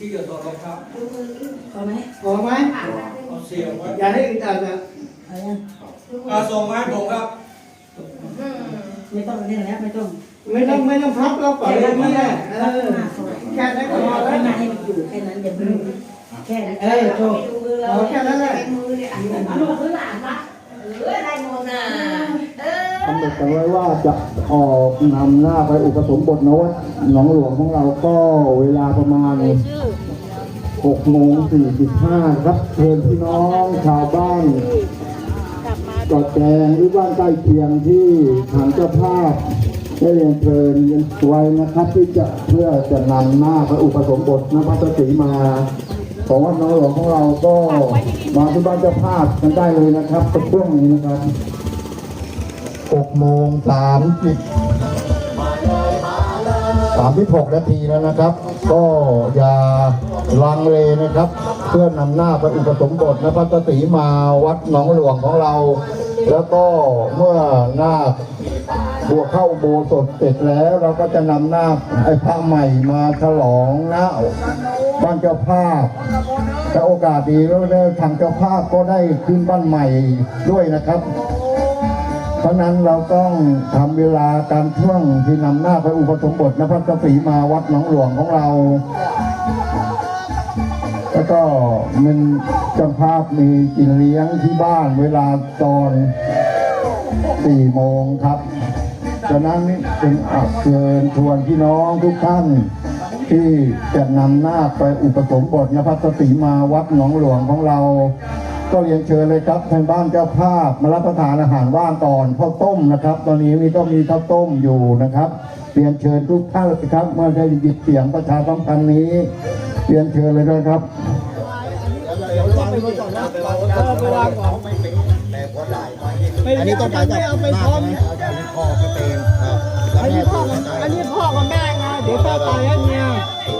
ที่จะถอดรองเท้าพอไหมพอไหมเอาเสียบไว้อย่าให้อึดอัดนะเอายังอาส่งมาให้ผมครับ ไม่ต้องเล่นแล้วไม่ต้องไม่ต้องไม่ต้องพับเราปล่อยอย่างนี้แหละเออแค่นั้นก็พอเอาแล้วแค่นั้นให้มันอยู่แค่นั้นอย่าเพิ่งแค่นั้นเออโชคเอาแค่นั้นแหละเอาลูกพื้นหลานปะกำหนดกันไว้ว่าจะออกนำหน้าไปอุปสมบทนวัดหนองหลวงของเราก็เวลาประมาณ 6โมง45ครับเชิญพี่น้องชาวบ้านจอดแจงหรือบ้านใกล้เคียงที่ทางเจ้าภาพได้เรียนเชิญไว้นะครับ ที่จะเพื่อจะนำหน้าไปอุปสมบทนภัสสีมาของวัดหนองหลวงของเราก็มาที่บ้านเจ้าภาพกันได้เลยนะครับในช่วงนี้นะครับ6โมง30 36 นาทีแล้วนะครับ ก็อย่าลังเลนะครับ เพื่อนำหน้าไปอุปสมบทนภัสสีมาวัดหนองหลวงของเรา แล้วก็เมื่อหน้าบวกเข้าโบสถเสร็จแล้ว เราก็จะนำหน้าไอ้พระใหม่มาฉลองนะบ้านเจ้าภาพแต่โอกาสดีแล้วทางเจ้าภาพก็ได้ขึ้นบ้านใหม่ด้วยนะครับ เพราะนั้นเราต้องทำเวลาการช่วงที่นำหน้าไปอุปสมบทนภัสสีมาวัดหนองหลวงของเรา แล้วก็มันจ้าภาพมีกินเลี้ยงที่บ้านเวลาตอนสี่โมงครับฉะนั้นเป็นอักเชิญชวนพี่น้องทุกท่าน ที่จะนำหน้าไปอุปสมบทนภัสสีมาวัดหนองหลวงของเรา ก็เรียนเชิญเลยครับทางบ้านเจ้าภาพมารับประทานอาหารว่างก่อนข้าวต้มนะครับ ตอนนี้มีต้องมีข้าวต้มอยู่นะครับเรียนเชิญทุกท่านเลยครับเมื่อได้ยินเสียงประชาสัมพันธ์นี้เรียนเชิญเลยนะครับอันนี้ต้องไปไม่เอาไปพร้อมพ่อก็เป็นครับอันนี้พ่อกับอันนี้พ่อกับแม่ไงเดี๋ยวพ่อตายแล้วเนี่ยเ